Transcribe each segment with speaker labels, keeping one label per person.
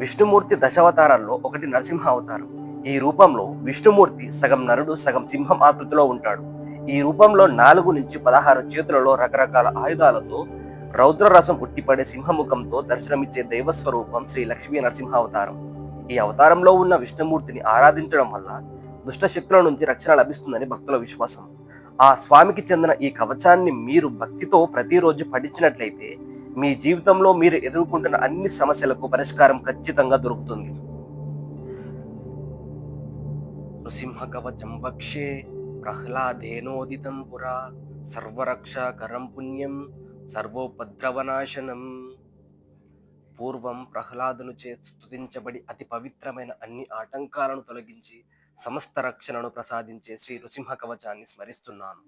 Speaker 1: విష్ణుమూర్తి దశావతారాల్లో ఒకటి నరసింహ అవతారం. ఈ రూపంలో విష్ణుమూర్తి సగం నరుడు సగం సింహం ఆకృతిలో ఉంటాడు. ఈ రూపంలో నాలుగు నుంచి పదహారు చేతులలో రకరకాల ఆయుధాలతో రౌద్రరసం ఉట్టిపడే సింహముఖంతో దర్శనమిచ్చే దైవ స్వరూపం శ్రీ లక్ష్మీ నరసింహ అవతారం. ఈ అవతారంలో ఉన్న విష్ణుమూర్తిని ఆరాధించడం వల్ల దుష్ట శక్తుల నుంచి రక్షణ లభిస్తుందని భక్తుల విశ్వాసం. ఆ స్వామికి చెందిన ఈ కవచాన్ని మీరు భక్తితో ప్రతిరోజు పఠించినట్లయితే మీ జీవితంలో మీరు ఎదుర్కొంటున్న అన్ని సమస్యలకు పరిష్కారం ఖచ్చితంగా దొరుకుతుంది. నృసింహ కవచం వక్షే ప్రహ్లాదేనోదితం పురా సర్వరక్షాకరం పుణ్యం సర్వోపద్రవనాశనం. పూర్వం ప్రహ్లాదును చే స్తుతించబడి అతి పవిత్రమైన అన్ని ఆటంకాలను తొలగించి సమస్త రక్షణను ప్రసాదించే శ్రీ నృసింహ కవచాన్ని స్మరిస్తున్నాను.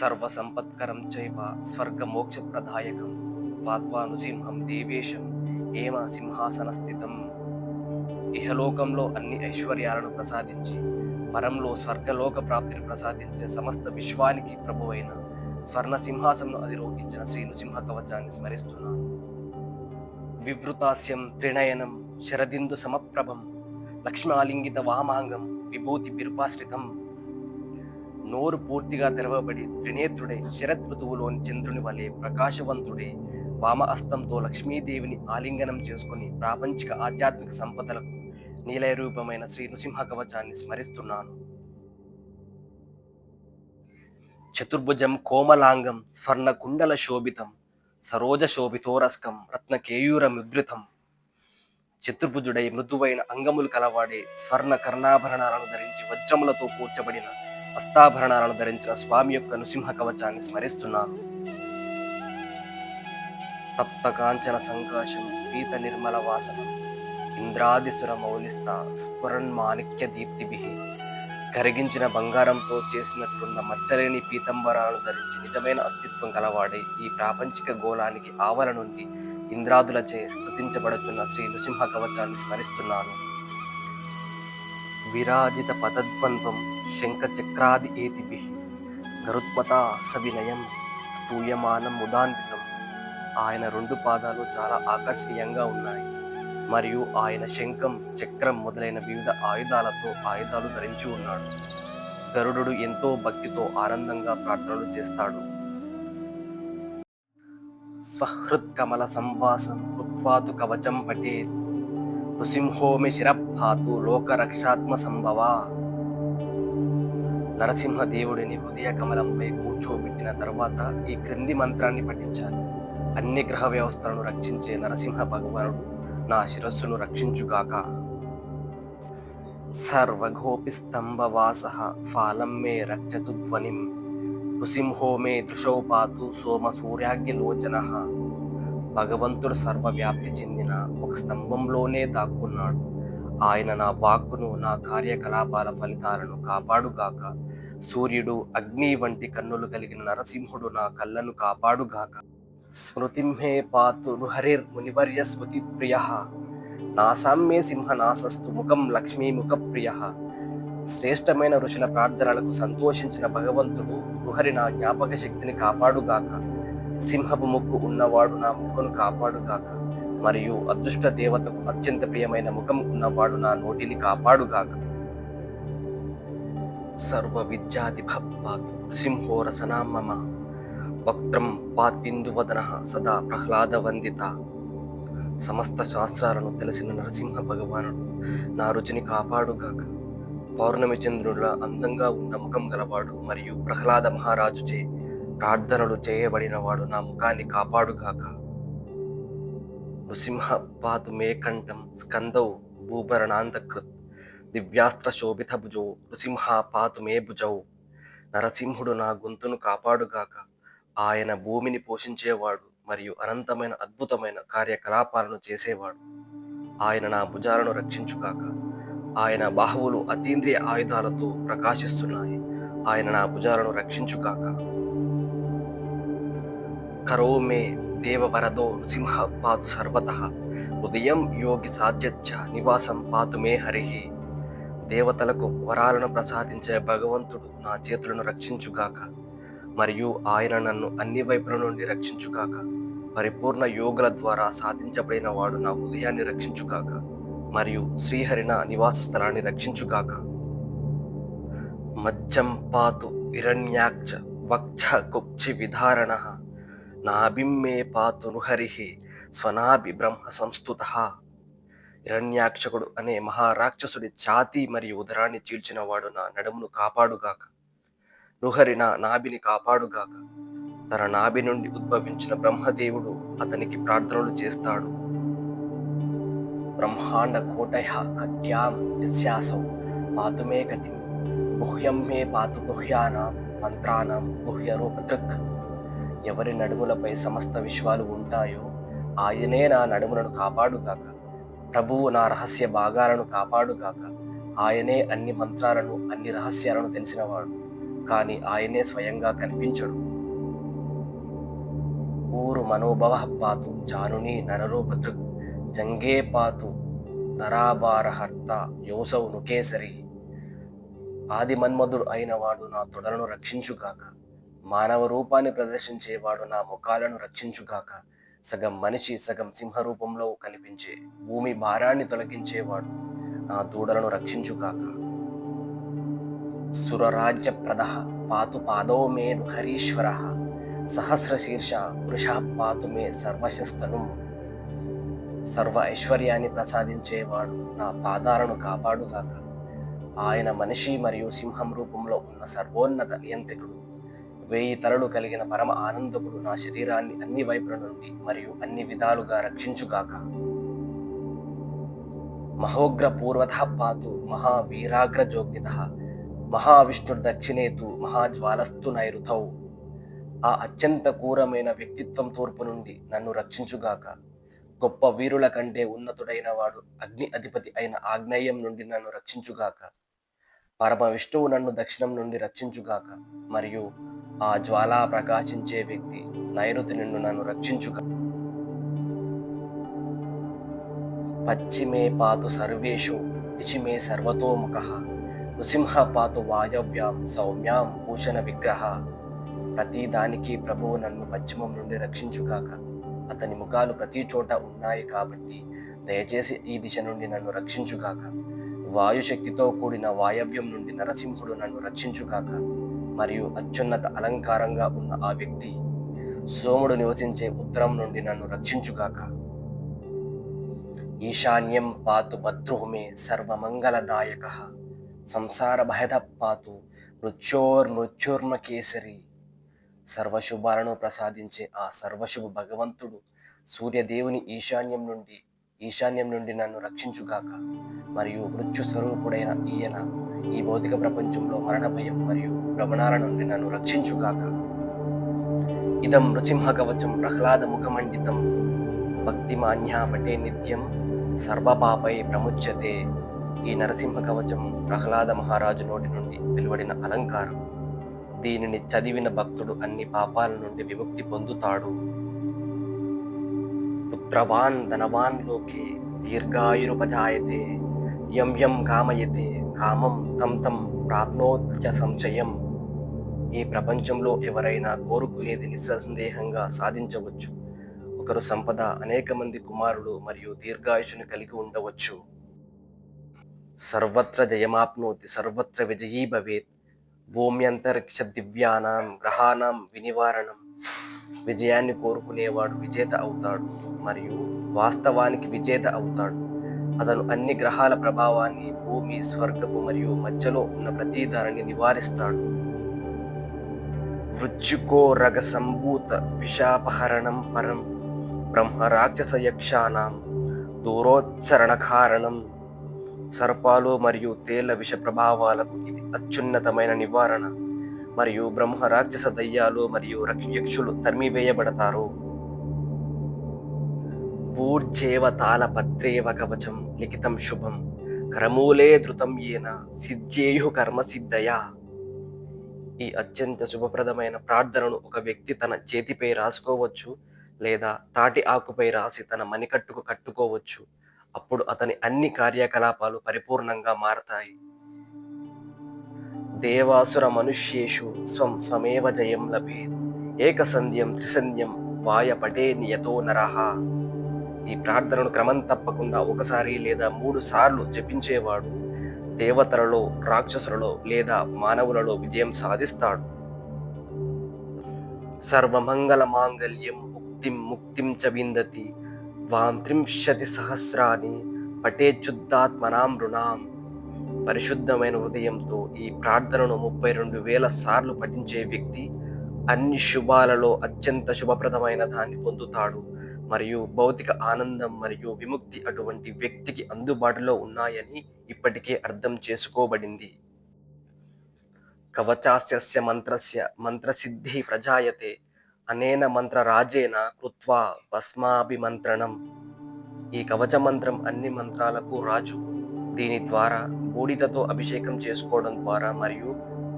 Speaker 1: సర్వ సంపత్కరం చైవ స్వర్గ మోక్ష ప్రదాయకం. పాత్వానుసింహం దేవేశం ఏమ సింహాసన స్థితం ఇహలోకంలో అన్ని ఐశ్వర్యాలను ప్రసాదించి పరంలో స్వర్గలోక ప్రాప్తిని ప్రసాదించే సమస్త విశ్వానికి ప్రభు అయిన స్వర్ణ సింహాసనం అధిరోహించిన శ్రీ నృసింహ కవచాన్ని స్మరిస్తున్నాను. వివృతాస్యం త్రినయనం శరదిందు సమప్రభం లక్ష్మాలింగిత వామాంగం విభూతి బిరుపాశ్రితం. నోరు పూర్తిగా తెరవబడి త్రినేత్రుడే శరత్ ఋతువులోని చంద్రుని వలె ప్రకాశవంతుడే వామ అస్తంతో లక్ష్మీదేవిని ఆలింగనం చేసుకుని ప్రాపంచిక ఆధ్యాత్మిక సంపదలకు నీలయ రూపమైన శ్రీ నృసింహ కవచాన్ని స్మరిస్తున్నాను. చతుర్భుజం కోమలాంగం స్వర్ణ కుండల శోభితం సరోజ శోభితోరస్కం రత్న కేయూర ముద్రితం. చతుర్భుజుడై మృదువైన అంగములు కలవాడే స్వర్ణ కర్ణాభరణాలను ధరించి వజ్రములతో కూర్చబడిన హస్తాభరణాలను ధరించిన స్వామి యొక్క నృసింహ కవచాన్ని స్మరిస్తున్నాను. తప్త కాంచన సంకాశం పీత నిర్మల వాసనం ఇంద్రాదిసుర మౌలిస్త స్ఫురన్ మాణిక్య దీప్తిభి. కరిగించిన బంగారంతో చేసినట్లున్న మచ్చలేని పీతంబరాలను ధరించి నిజమైన అస్తిత్వం కలవాడే ఈ ప్రాపంచిక గోళానికి ఆవల నుండి ఇంద్రాదులచే స్థుతించబడుతున్న శ్రీ నృసింహ కవచాన్ని స్మరిస్తున్నాను. విరాజిత పదద్వంద్వం శంఖచక్రాది ఏతిభి. గరుత్మత సవినయం స్తూయమానం ఉదాన్వితం ఆయన రెండు పాదాలు చాలా ఆకర్షణీయంగా ఉన్నాయి. మరియు ఆయన శంఖం చక్రం మొదలైన వివిధ ఆయుధాలతో ఆయుధాలు ధరించి ఉన్నాడు. గరుడు ఎంతో భక్తితో ఆనందంగా ప్రార్థనలు చేస్తాడు. స్వహృత్ కమల సంవాసం కృత్వాతు కవచం పటే నృసింహోమి శిరపాతు లోకరక్షాత్మ సంభవ. నరసింహదేవుడిని హృదయ కమలంపై కూర్చోబెట్టిన తర్వాత ఈ క్రింది మంత్రాన్ని పఠించాలి. అన్ని గ్రహ వ్యవస్థలను రక్షించే నరసింహ భగవానుడు నా శిరస్సును రక్షించుగాక. సర్వఘోపి స్తంభవాస ఫాలం మే రక్షతు ధ్వనిం నృసింహో మే దృశౌ పాతు సోమ సూర్యాగ్నిలోచన భగవంతుడు సర్వవ్యాప్తి చెందిన ఒక స్తంభంలోనే దాక్కున్నాడు. ఆయన నా వాక్కును నా కార్యకలాపాల ఫలితాలను కాపాడుగాక. సూర్యుడు అగ్ని వంటి కన్నులు కలిగిన నరసింహుడు నా కళ్ళను కాపాడుగాక. స్మృతింహే పాతు హరిర్ మునివర్య స్మృతి ప్రియ నాసామ్యే సింహనాశస్తు ముఖం లక్ష్మీ ముఖ ప్రియ శ్రేష్టమైన ఋషుల ప్రార్థనలకు సంతోషించిన భగవంతుడు రుహరి నా జ్ఞాపక శక్తిని కాపాడుగాక. సింహపు ముక్కు ఉన్నవాడు నా ముక్కును కాపాడుగాక. మరియు అదృష్ట దేవతకు అత్యంత ప్రియమైన ముఖం ఉన్నవాడు నా నోటిని కాపాడుగాక. సర్వ విద్యాధిపాతు సింహో రసనా మమ. వక్త్రం పాత్విందువదన సదా ప్రహ్లాద వందిత సమస్త శాస్త్రాలను తెలిసిన నరసింహ భగవానుడు నా రుచిని కాపాడుగాక. పౌర్ణమి చంద్రుల అందంగా ఉన్న ముఖం గలవాడు మరియు ప్రహ్లాద మహారాజుచే ప్రార్థనలు చేయబడినవాడు నా ముఖాన్ని కాపాడుగాక. నృసింహ పాతు మేకంఠం స్కందౌ భూభరణాంతకృత్ దివ్యాస్త్ర శోభిత భుజో నృసింహ పాతు మే భుజౌ. నరసింహుడు నా గొంతును కాపాడుగాక. ఆయన భూమిని పోషించేవాడు మరియు అనంతమైన అద్భుతమైన కార్యకలాపాలను చేసేవాడు. ఆయన నా భుజాలను రక్షించుకాక ఆయన బాహువులు అతీంద్రియ ఆయుధాలతో ప్రకాశిస్తున్నాయి. ఆయన నా భుజాలను రక్షించుకాక కరో మే దేవవరదో నృసింహ పాతు సర్వత. ఉదయం యోగి సాధ్యచ్చ నివాసం పాతు మే హరిహి దేవతలకు వరాలను ప్రసాదించే భగవంతుడు నా చేతులను రక్షించుగాక మరియు ఆయన నన్ను అన్ని వైపుల నుండి రక్షించుగాక. పరిపూర్ణ యోగుల ద్వారా సాధించబడిన వాడు నా హృదయాన్ని రక్షించుగాక. మరియు శ్రీహరిన నివాస స్థలాన్ని రక్షించుగాక. మజ్జం పాతు హిరణ్యాక్ష వక్ష కుక్షి విధారణ. నాభిమ్మే పాతు నుహరి స్వనాభి బ్రహ్మ సంస్థుత హిరణ్యాక్షకుడు అనే మహారాక్షసుడి ఛాతి మరియు ఉదరాన్ని చీల్చిన వాడు నా నడుమును కాపాడుగాక. నుహరి నా నాభిని కాపాడుగాక. తన నాభి నుండి ఉద్భవించిన బ్రహ్మదేవుడు అతనికి ప్రార్థనలు చేస్తాడు. బ్రహ్మాండ కోటయ కట్యాం యస్యాసౌ పాతుమే కటి గుహ్యం మే పాతు గుహ్యానాం మంత్రానం గుహ్య రూపదృక్ ఎవరి నడుములపై సమస్త విశ్వాలు ఉంటాయో ఆయనే నా నడుములను కాపాడుగాక. ప్రభువు నా రహస్య భాగాలను కాపాడుగాక. ఆయనే అన్ని మంత్రాలను అన్ని రహస్యాలను తెలిసినవాడు. కానీ ఆయనే స్వయంగా కనిపించడు. ఊరు మనోభవ పాతు జానుని నరరూపతృ జంగే పాతు నరాభారహర్త యోసౌ నుకేసరి. ఆది మన్మధుడు అయిన వాడు నా తొడలను రక్షించుగాక మానవ రూపాన్ని ప్రదర్శించేవాడు నా ముఖాలను రక్షించుగాక సగం మనిషి సగం సింహ రూపంలో కనిపించే భూమి భారాన్ని తొలగించేవాడు నా దూడలను రక్షించుగాక. సురరాజ్యప్రదః పాతు పాదో మే హరీశ్వర సహస్రశీర్ష పురుష పాతు మే సర్వశస్తను సర్వ ఐశ్వర్యాన్ని ప్రసాదించేవాడు నా పాదాలను కాపాడుగాక। ఆయన మనిషి మరియు సింహం రూపంలో ఉన్న సర్వోన్నత నియంత్రికుడు వేయి తలలు కలిగిన పరమ ఆనందకుడు నా శరీరాన్ని అన్ని వైపుల నుండి మరియు అన్ని విధాలుగా రక్షించుగాక। మహోగ్ర పూర్వత పాతు మహావీరాగ్ర మహావిష్ణుర్దక్షిణేతు మహాజ్వాలస్తు నైరుథౌ ఆ అత్యంత క్రూరమైన వ్యక్తిత్వం తూర్పు నుండి నన్ను రక్షించుగాక. గొప్ప వీరుల కంటే ఉన్నతుడైన వాడు అగ్ని అధిపతి అయిన ఆగ్నేయం నుండి నన్ను రక్షించుగాక. పరమ విష్ణువు నన్ను దక్షిణం నుండి రక్షించుగాక. మరియు ఆ జ్వాలా ప్రకాశించే వ్యక్తి నైరుతి నుండి నన్ను రక్షించుగా. పశ్చిమే పాతు సర్వేషు దిశిమే సర్వతోముఖ. నృసింహ పాతు వాయవ్యాం సౌమ్యాం భూషణ విగ్రహ. ప్రతిదానికి ప్రభువు నన్ను పశ్చిమం నుండి రక్షించుగాక. అతని ముఖాలు ప్రతి చోట ఉన్నాయి కాబట్టి దయచేసి ఈ దిశ నుండి నన్ను రక్షించుగాక. వాయుశక్తితో కూడిన వాయవ్యం నుండి నరసింహుడు నన్ను రక్షించుగాక. మరియు అత్యున్నత అలంకారంగా ఉన్న ఆ వ్యక్తి సోముడు నివసించే ఉత్తరం నుండి నన్ను రక్షించుగాక. ఈశాన్యం పాతు భద్రుహుమే సర్వమంగళదాయక. సంసార భయదప్పాతు మృత్యోర్ మృత్యుర్మ కేసరి. సర్వశుభాలను ప్రసాదించే ఆ సర్వశుభ భగవంతుడు సూర్యదేవుని ఈశాన్యం నుండి ఈశాన్యం నుండి నన్ను రక్షించుగాక. మరియు మృత్యు స్వరూపుడైన ఈయన ఈ భౌతిక ప్రపంచంలో మరణ భయం మరియు భ్రమణాల నుండి నన్ను రక్షించుగాక. ఇదం నృసింహ కవచం ప్రహ్లాద ముఖమండితం భక్తిమాన్యా పటే నిత్యం సర్వపాపై ప్రముచ్యతే. ఈ నరసింహ కవచం ప్రహ్లాద మహారాజు నోటి నుండి వెలువడిన అలంకారం. దీనిని చదివిన భక్తుడు అన్ని పాపాల నుండి విముక్తి పొందుతాడు. పుత్రవాన్ ధనవాన్ లోకే దీర్ఘాయురుపజాయతే. యం యం కామయతే కామం తం తం ప్రాప్నోత్య సంశయం. ఈ ప్రపంచంలో ఎవరైనా కోరుకునేది నిస్సందేహంగా సాధించవచ్చు. ఒకరు సంపద అనేక మంది కుమారులు మరియు దీర్ఘాయుషుని కలిగి ఉండవచ్చు. సర్వత్ర జయమాప్నోతి సర్వత్ర విజయీ భవేత్ భూమ్యంతరిక్ష దివ్యానాం గ్రహానాం వినివారణం విజయాన్ని కోరుకునేవాడు విజేత అవుతాడు మరియు వాస్తవానికి విజేత అవుతాడు। అతను అన్ని గ్రహాల ప్రభావాన్ని భూమి స్వర్గపు మరియు మధ్యలో ఉన్న ప్రతిదారిని నివారిస్తాడు। వృచ్చుకో రగ సంభూత విషాపహరణం పరం బ్రహ్మ రాక్షస యక్షానాం దూరోచ్చరణ కారణం సర్పాలు మరియు తేళ్ళ విష ప్రభావాలకు ఇది అత్యున్నతమైన నివారణ. మరియు బ్రహ్మ రాక్షస దయ్యాలు మరియు రక్ష- యక్షులు తరిమివేయబడతారు భూర్జేవ తాళపత్రేవ కవచం లిఖితం శుభం. కరమూలే ధృతం ఏన సిద్ధ్యేయు కర్మ సిద్ధయా. ఈ అత్యంత శుభప్రదమైన ప్రార్థనను ఒక వ్యక్తి తన చేతిపై రాసుకోవచ్చు లేదా తాటి ఆకుపై రాసి తన మణికట్టుకు కట్టుకోవచ్చు. అప్పుడు అతని అన్ని కార్యకలాపాలు పరిపూర్ణంగా మారతాయి. దేవాసుర మనుష్యేషు స్వం స్వమేవ జయం లభేత్. ఏకసంధ్యం త్రిసంధ్యం వాయపటే నియతో నరహ ఈ ప్రార్థనను క్రమం తప్పకుండా ఒకసారి లేదా మూడు సార్లు జపించేవాడు దేవతలలో రాక్షసులలో లేదా మానవులలో విజయం సాధిస్తాడు. సర్వమంగళ మాంగళ్యం ముక్తిం ముక్తిం చ విందతి. వాం త్రింశతి సహస్రాన్ని పటేచ్యుద్ధాత్మనాం రుణాం పరిశుద్ధమైన హృదయంతో ఈ ప్రార్థనను ముప్పై రెండు వేల సార్లు పఠించే వ్యక్తి అన్ని శుభాలలో అత్యంత శుభప్రదమైన దాన్ని పొందుతాడు. మరియు భౌతిక ఆనందం మరియు విముక్తి అటువంటి వ్యక్తికి అందుబాటులో ఉన్నాయని ఇప్పటికే అర్థం చేసుకోబడింది. కవచాస్య మంత్రస్య మంత్రసిద్ధి ప్రజాయతే అనేన మంత్రరాజేన కృత్వా భస్మాభిమంత్రణం. ఈ కవచ మంత్రం అన్ని మంత్రాలకు రాజు. దీని ద్వారా బూడిదతో అభిషేకం చేసుకోవడం ద్వారా మరియు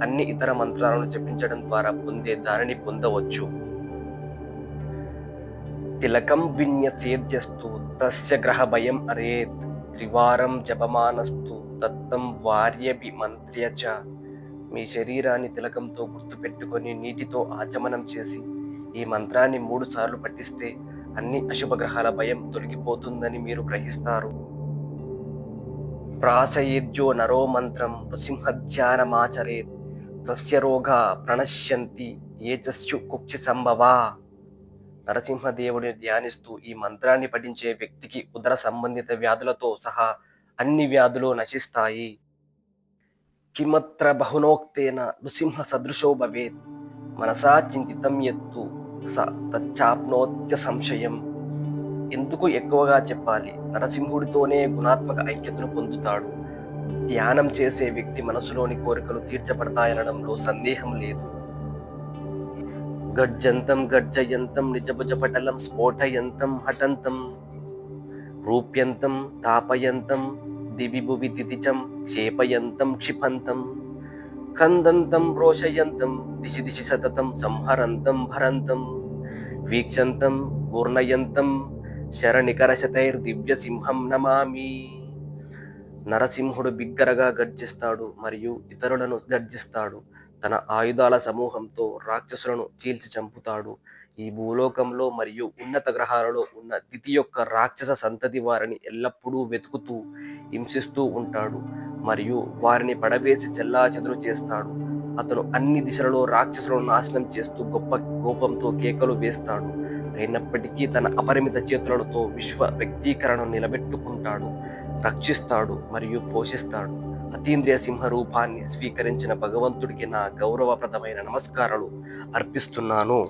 Speaker 1: అన్ని ఇతర మంత్రాలను జపించడం ద్వారా పొందే దానిని పొందవచ్చు. తిలకం విన్యసేద్యస్తు తస్య గ్రహ భయం అరేత్ త్రివారం జపమానస్తు దత్తం వార్యభి మంత్ర్యచ చ. మీ శరీరాన్ని తిలకంతో గుర్తుపెట్టుకొని నీటితో ఆచమనం చేసి ఈ మంత్రాన్ని మూడు సార్లు పఠిస్తే అన్ని అశుభ గ్రహాల భయం తొలగిపోతుందని మీరు గ్రహిస్తారు. ప్రాసయేద్యో నరో మంత్రం నృసింహధ్యానమాచరేత్ తస్య రోగా ప్రణశ్యంతి ఏచస్యు కుక్షి సంభవా నరసింహదేవుడిని ధ్యానిస్తూ ఈ మంత్రాన్ని పఠించే వ్యక్తికి ఉదర సంబంధిత వ్యాధులతో సహా అన్ని వ్యాధులు నశిస్తాయి. కిమత్ర బహునోక్తేన నృసింహ సదృశో భవేత్ మనసా చింతితం ఎత్తు స తచ్చాప్నోత్య సంశయం ఎందుకు ఎక్కువగా చెప్పాలి? నరసింహుడితోనే గుణాత్మక ఐక్యతను పొందుతాడు. ధ్యానం చేసే వ్యక్తి మనసులోని కోరికలు తీర్చబడతాయనడంలో సందేహం లేదు. గడ్జంతం గడ్జయంతం నిజభుజ పటలం స్ఫోటయంతం హఠంతం. రూప్యంతం తాపయంతం దివి భువి దితిచం క్షేపయంతం క్షిపంతం. కందంతం రోషయంతం దిశి దిశి సతతం సంహరంతం భరంతం వీక్షంతం పూర్ణయంతం శరణికరశతైర్దివ్య సింహం నమామి. నరసింహుడు బిగ్గరగా గర్జిస్తాడు మరియు ఇతరులను గర్జిస్తాడు. తన ఆయుధాల సమూహంతో రాక్షసులను చీల్చి చంపుతాడు. ఈ భూలోకంలో మరియు ఉన్నత గ్రహాలలో ఉన్న దితి యొక్క రాక్షస సంతతి వారిని ఎల్లప్పుడూ వెతుకుతూ హింసిస్తూ ఉంటాడు. మరియు వారిని పడవేసి చెల్లాచెదురు చేస్తాడు. అతను అన్ని దిశలలో రాక్షసులను నాశనం చేస్తూ గొప్ప కోపంతో కేకలు వేస్తాడు. అయినప్పటికీ తన అపరిమిత చేతులతో విశ్వ వ్యక్తీకరణను నిలబెట్టుకుంటాడు. రక్షిస్తాడు మరియు పోషిస్తాడు. అతీంద్రియ సింహ రూపాన్ని స్వీకరించిన భగవంతుడికి నా గౌరవప్రదమైన నమస్కారాలు అర్పిస్తున్నాను.